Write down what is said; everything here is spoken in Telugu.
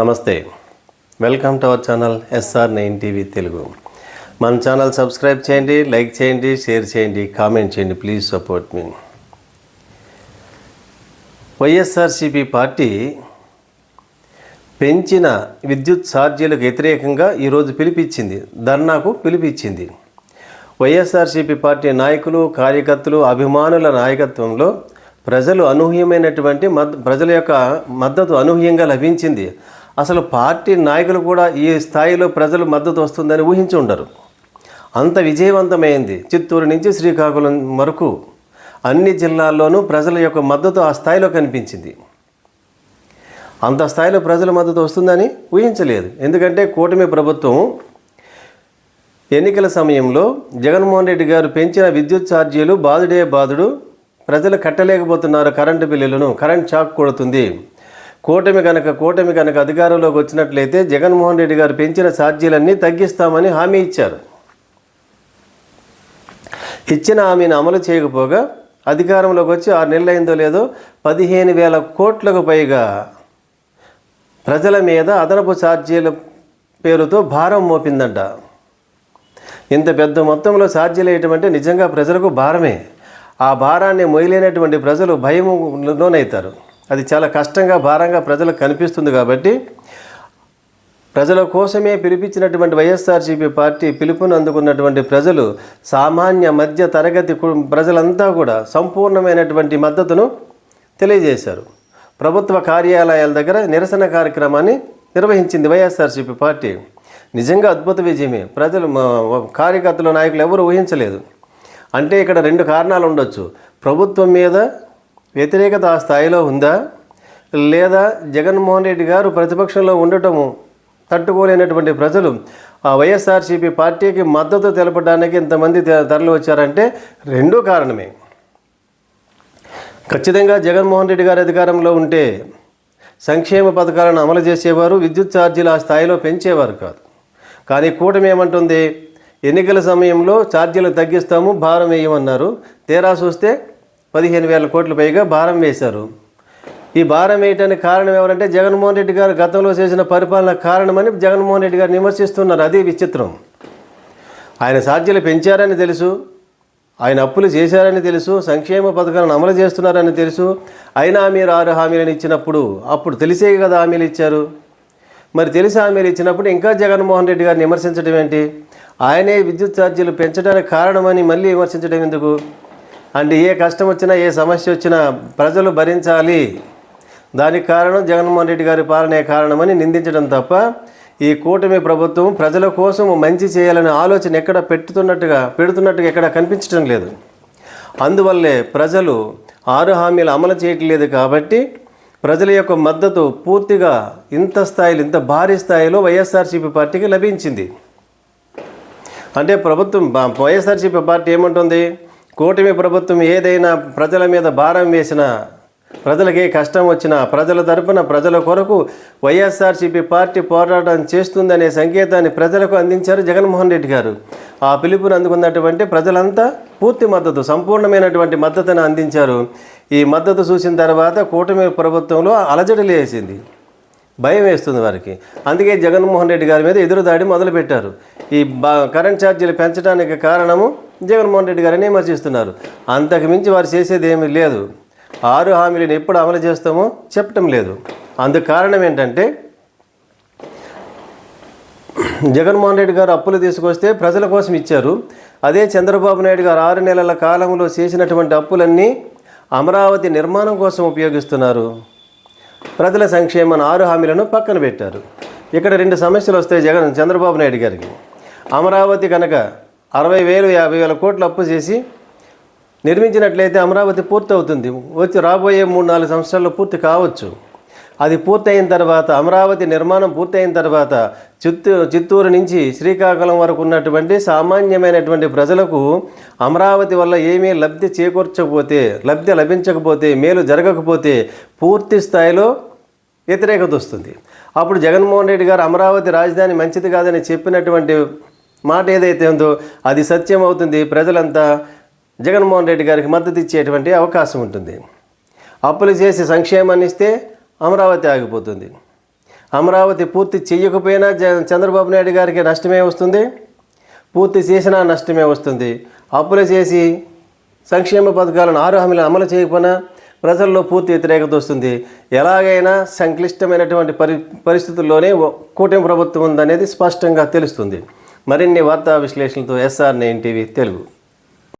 నమస్తే. Welcome to our channel SR nine TV Telugu. మన ఛానల్ సబ్స్క్రైబ్ చేయండి లైక్ చేయండి షేర్ చేయండి కామెంట్ చేయండి ప్లీజ్ సపోర్ట్ మీ. వైఎస్ఆర్సిపి పార్టీ పెంచిన విద్యుత్ ఛార్జీలకు వ్యతిరేకంగా ఈరోజు పిలిపించింది ధర్నాకు పిలిపించింది. వైఎస్ఆర్సీపీ పార్టీ నాయకులు కార్యకర్తలు అభిమానుల నాయకత్వంలో ప్రజలు అనూహ్యమైనటువంటి మద్ ప్రజల యొక్క మద్దతు అనూహ్యంగా లభించింది. అసలు పార్టీ నాయకులు కూడా ఈ స్థాయిలో ప్రజలు మద్దతు వస్తుందని ఊహించి ఉండరు. అంత విజయవంతమైంది చిత్తూరు నుంచి శ్రీకాకుళం వరకు అన్ని జిల్లాల్లోనూ ప్రజల యొక్క మద్దతు ఆ స్థాయిలో కనిపించింది. అంత స్థాయిలో ప్రజల మద్దతు వస్తుందని ఊహించలేదు. ఎందుకంటే కూటమి ప్రభుత్వం ఎన్నికల సమయంలో జగన్మోహన్ రెడ్డి గారు పెంచిన విద్యుత్ ఛార్జీలు బాదుడే బాదుడు ప్రజలు కట్టలేకపోతున్నారు కరెంటు బిల్లులను కరెంట్ షాక్ కొడుతుంది. కూటమి కనుక కూటమి కనుక అధికారంలోకి వచ్చినట్లయితే జగన్మోహన్ రెడ్డి గారు పెంచిన ఛార్జీలన్నీ తగ్గిస్తామని హామీ ఇచ్చారు. ఇచ్చిన హామీని అమలు చేయకపోగా అధికారంలోకి వచ్చి ఆరు నెలలు అయిందో లేదో పదిహేను వేల కోట్లకు పైగా ప్రజల మీద అదనపు ఛార్జీల పేరుతో భారం మోపిందంట. ఇంత పెద్ద మొత్తంలో ఛార్జీలు వేయటం అంటే నిజంగా ప్రజలకు భారమే. ఆ భారాన్ని మొయలేనటువంటి ప్రజలు భయంలోనవుతారు అది చాలా కష్టంగా భారంగా ప్రజలకు కనిపిస్తుంది కాబట్టి ప్రజల కోసమే పిలిపించినటువంటి వైఎస్ఆర్సీపీ పార్టీ పిలుపును అందుకున్నటువంటి ప్రజలు సామాన్య మధ్య తరగతి కు- ప్రజలంతా కూడా సంపూర్ణమైనటువంటి మద్దతును తెలియజేశారు. ప్రభుత్వ కార్యాలయాల దగ్గర నిరసన కార్యక్రమాన్ని నిర్వహించింది వైఎస్ఆర్సీపీ పార్టీ. నిజంగా అద్భుత విజయమే. ప్రజలు కార్యకర్తలు నాయకులు ఎవరు ఊహించలేదు. అంటే ఇక్కడ రెండు కారణాలు ఉండొచ్చు. ప్రభుత్వం మీద వ్యతిరేకత ఆ స్థాయిలో ఉందా? లేదా జగన్మోహన్ రెడ్డి గారు ప్రతిపక్షంలో ఉండటము తట్టుకోలేనటువంటి ప్రజలు ఆ వైఎస్ఆర్సీపీ పార్టీకి మద్దతు తెలపడానికి ఇంతమంది తరలి వచ్చారంటే రెండూ కారణమే. ఖచ్చితంగా జగన్మోహన్ రెడ్డి గారు అధికారంలో ఉంటే సంక్షేమ పథకాలను అమలు చేసేవారు విద్యుత్ ఛార్జీలు ఆ స్థాయిలో పెంచేవారు కాదు. కానీ కూటమి ఏమంటుంది? ఎన్నికల సమయంలో ఛార్జీలు తగ్గిస్తాము భారం వేయమన్నారు. తీరా చూస్తే పదిహేను వేల కోట్లు పైగా భారం వేశారు. ఈ భారం వేయటానికి కారణం ఎవరంటే జగన్మోహన్ రెడ్డి గారు గతంలో చేసిన పరిపాలన కారణమని జగన్మోహన్ రెడ్డి గారు విమర్శిస్తున్నారు. అదే విచిత్రం. ఆయన సాధ్యలు పెంచారని తెలుసు. ఆయన అప్పులు చేశారని తెలుసు. సంక్షేమ పథకాలను అమలు చేస్తున్నారని తెలుసు. అయినా మీరు ఆరు హామీలను ఇచ్చినప్పుడు అప్పుడు తెలిసే కదా హామీలు ఇచ్చారు. మరి తెలిసి హామీలు ఇచ్చినప్పుడు ఇంకా జగన్మోహన్ రెడ్డి గారిని విమర్శించడం ఏంటి? ఆయనే విద్యుత్ ఛార్జీలు పెంచడానికి కారణమని మళ్ళీ విమర్శించడం ఎందుకు? అంటే ఏ కష్టం వచ్చినా ఏ సమస్య వచ్చినా ప్రజలు భరించాలి. దానికి కారణం జగన్మోహన్ రెడ్డి గారి పాలనే కారణమని నిందించడం తప్ప ఈ కూటమి ప్రభుత్వం ప్రజల కోసం మంచి చేయాలనే ఆలోచన ఎక్కడ పెట్టుతున్నట్టుగా పెడుతున్నట్టుగా ఎక్కడ కనిపించడం లేదు. అందువల్లే ప్రజలు ఆరు హామీలు అమలు చేయట్లేదు కాబట్టి ప్రజల యొక్క మద్దతు పూర్తిగా ఇంత స్థాయిలో ఇంత భారీ స్థాయిలో వైఎస్ఆర్సీపీ పార్టీకి లభించింది. అంటే ప్రభుత్వం వైఎస్ఆర్సీపీ పార్టీ ఏమంటుంది? కూటమి ప్రభుత్వం ఏదైనా ప్రజల మీద భారం వేసినా ప్రజలకే కష్టం వచ్చినా ప్రజల తరపున ప్రజల కొరకు వైఎస్ఆర్సీపీ పార్టీ పోరాటం చేస్తుందనే సంకేతాన్ని ప్రజలకు అందించారు జగన్మోహన్ రెడ్డి గారు. ఆ పిలుపును అందుకున్నటువంటి ప్రజలంతా పూర్తి మద్దతు సంపూర్ణమైనటువంటి మద్దతును అందించారు. ఈ మద్దతు చూసిన తర్వాత కూటమి ప్రభుత్వంలో అలజడి లేసింది భయం వేస్తుంది వారికి. అందుకే జగన్మోహన్ రెడ్డి గారి మీద ఎదురుదాడి మొదలుపెట్టారు. ఈ బా కరెంట్ ఛార్జీలు పెంచడానికి కారణము జగన్మోహన్ రెడ్డి గారిని విమర్శిస్తున్నారు అంతకు మించి వారు చేసేది ఏమీ లేదు. ఆరు హామీలను ఎప్పుడు అమలు చేస్తామో చెప్పటం లేదు. అందుకు కారణం ఏంటంటే జగన్మోహన్ రెడ్డి గారు అప్పులు తీసుకొస్తే ప్రజల కోసం ఇచ్చారు. అదే చంద్రబాబు నాయుడు గారు ఆరు నెలల కాలంలో చేసినటువంటి అప్పులన్నీ అమరావతి నిర్మాణం కోసం ఉపయోగిస్తున్నారు. ప్రజల సంక్షేమం ఆరు హామీలను పక్కన పెట్టారు. ఇక్కడ రెండు సమస్యలు వస్తాయి జగన్ చంద్రబాబు నాయుడు గారికి. అమరావతి కనుక అరవై వేలు యాభై వేల కోట్లు అప్పు చేసి నిర్మించినట్లయితే అమరావతి పూర్తి అవుతుంది వచ్చి రాబోయే మూడు నాలుగు సంవత్సరాల్లో పూర్తి కావచ్చు. అది పూర్తయిన తర్వాత అమరావతి నిర్మాణం పూర్తయిన తర్వాత చిత్తూ చిత్తూరు నుంచి శ్రీకాకుళం వరకు ఉన్నటువంటి సామాన్యమైనటువంటి ప్రజలకు అమరావతి వల్ల ఏమీ లబ్ధి చేకూర్చకపోతే లబ్ధి లభించకపోతే మేలు జరగకపోతే పూర్తి స్థాయిలో వ్యతిరేకత వస్తుంది. అప్పుడు జగన్మోహన్ రెడ్డి గారు అమరావతి రాజధాని మంచిది కాదని చెప్పినటువంటి మాట ఏదైతే ఉందో అది సత్యం అవుతుంది. ప్రజలంతా జగన్మోహన్ రెడ్డి గారికి మద్దతు ఇచ్చేటువంటి అవకాశం ఉంటుంది. అప్పులు చేసి సంక్షేమాన్ని ఇస్తే అమరావతి ఆగిపోతుంది. అమరావతి పూర్తి చెయ్యకపోయినా చంద్రబాబు నాయుడు గారికి నష్టమే వస్తుంది. పూర్తి చేసినా నష్టమే వస్తుంది. అప్పులు చేసి సంక్షేమ పథకాలను ఆరు హామీలను అమలు చేయకపోయినా ప్రజల్లో పూర్తి వ్యతిరేకత వస్తుంది. ఎలాగైనా సంక్లిష్టమైనటువంటి పరి పరిస్థితుల్లోనే ఓ- కూటమి ప్రభుత్వం ఉందనేది స్పష్టంగా తెలుస్తుంది. మరిన్ని వార్తా విశ్లేషణలతో ఎస్ఆర్ నైన్ టీవీ తెలుగు